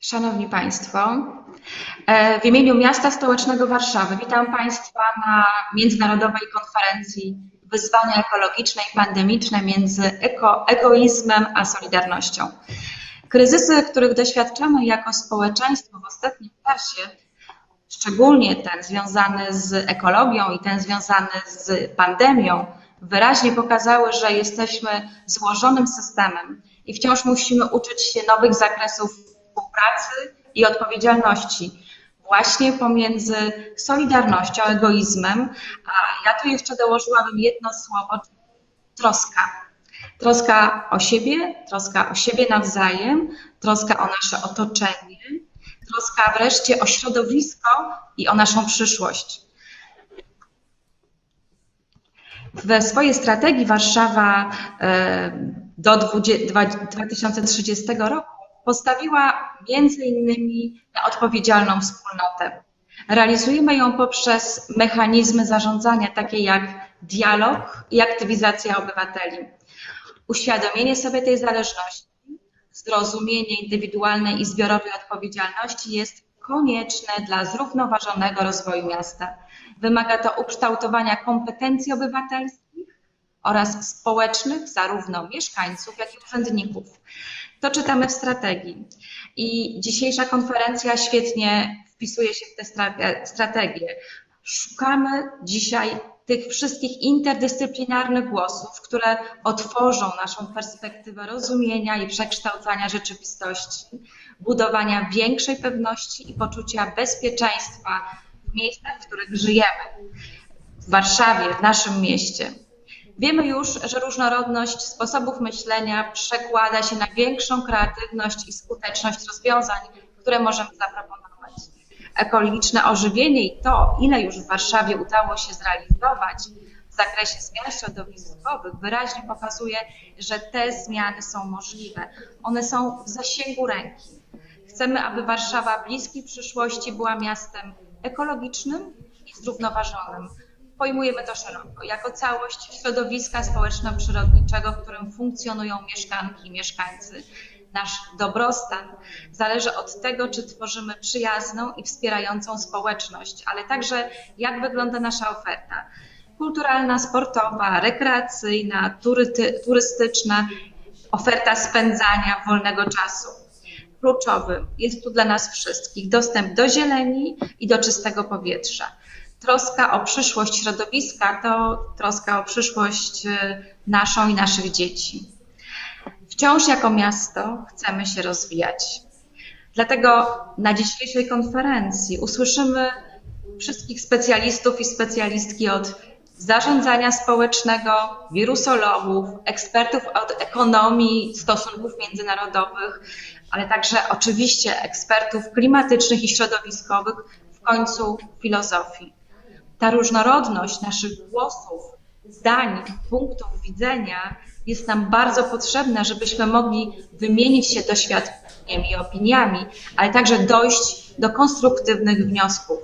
Szanowni Państwo, e, w imieniu Miasta Stołecznego Warszawy witam Państwa na Międzynarodowej Konferencji Wyzwania ekologiczne i pandemiczne między eko, egoizmem a solidarnością. Kryzysy, których doświadczamy jako społeczeństwo w ostatnim czasie, szczególnie ten związany z ekologią i ten związany z pandemią, wyraźnie pokazały, że jesteśmy złożonym systemem i wciąż musimy uczyć się nowych zakresów współpracy i odpowiedzialności właśnie pomiędzy solidarnością, egoizmem, a ja tu jeszcze dołożyłabym jedno słowo, troska. Troska o siebie, troska o siebie nawzajem, troska o nasze otoczenie, troska wreszcie o środowisko i o naszą przyszłość. W swojej strategii Warszawa e, do 2030 roku postawiła między innymi na odpowiedzialną wspólnotę. Realizujemy ją poprzez mechanizmy zarządzania, takie jak dialog i aktywizacja obywateli. Uświadomienie sobie tej zależności, zrozumienie indywidualnej i zbiorowej odpowiedzialności jest konieczne dla zrównoważonego rozwoju miasta. Wymaga to ukształtowania kompetencji obywatelskich oraz społecznych, zarówno mieszkańców, jak i urzędników. To czytamy w strategii. I dzisiejsza konferencja świetnie wpisuje się w tę strategię. Szukamy dzisiaj tych wszystkich interdyscyplinarnych głosów, które otworzą naszą perspektywę rozumienia i przekształcania rzeczywistości, budowania większej pewności i poczucia bezpieczeństwa w miejscach, w których żyjemy. W Warszawie, w naszym mieście. Wiemy już, że różnorodność sposobów myślenia przekłada się na większą kreatywność i skuteczność rozwiązań, które możemy zaproponować. Ekologiczne ożywienie i to, ile już w Warszawie udało się zrealizować w zakresie zmian środowiskowych, wyraźnie pokazuje, że te zmiany są możliwe. One są w zasięgu ręki. Chcemy, aby Warszawa w bliskiej przyszłości była miastem ekologicznym i zrównoważonym pojmujemy to szeroko, jako całość środowiska społeczno-przyrodniczego, w którym funkcjonują mieszkanki i mieszkańcy. Nasz dobrostan zależy od tego, czy tworzymy przyjazną i wspierającą społeczność, ale także jak wygląda nasza oferta kulturalna, sportowa, rekreacyjna, turystyczna, oferta spędzania wolnego czasu. Kluczowym jest tu dla nas wszystkich dostęp do zieleni i do czystego powietrza troska o przyszłość środowiska to troska o przyszłość y, naszą i naszych dzieci. Wciąż jako miasto chcemy się rozwijać. Dlatego na dzisiejszej konferencji usłyszymy wszystkich specjalistów i specjalistki od zarządzania społecznego, wirusologów, ekspertów od ekonomii, stosunków międzynarodowych, ale także oczywiście ekspertów klimatycznych i środowiskowych, w końcu filozofii ta różnorodność naszych głosów, zdań, punktów widzenia jest nam bardzo potrzebna, żebyśmy mogli wymienić się doświadczeniem i opiniami, ale także dojść do konstruktywnych wniosków.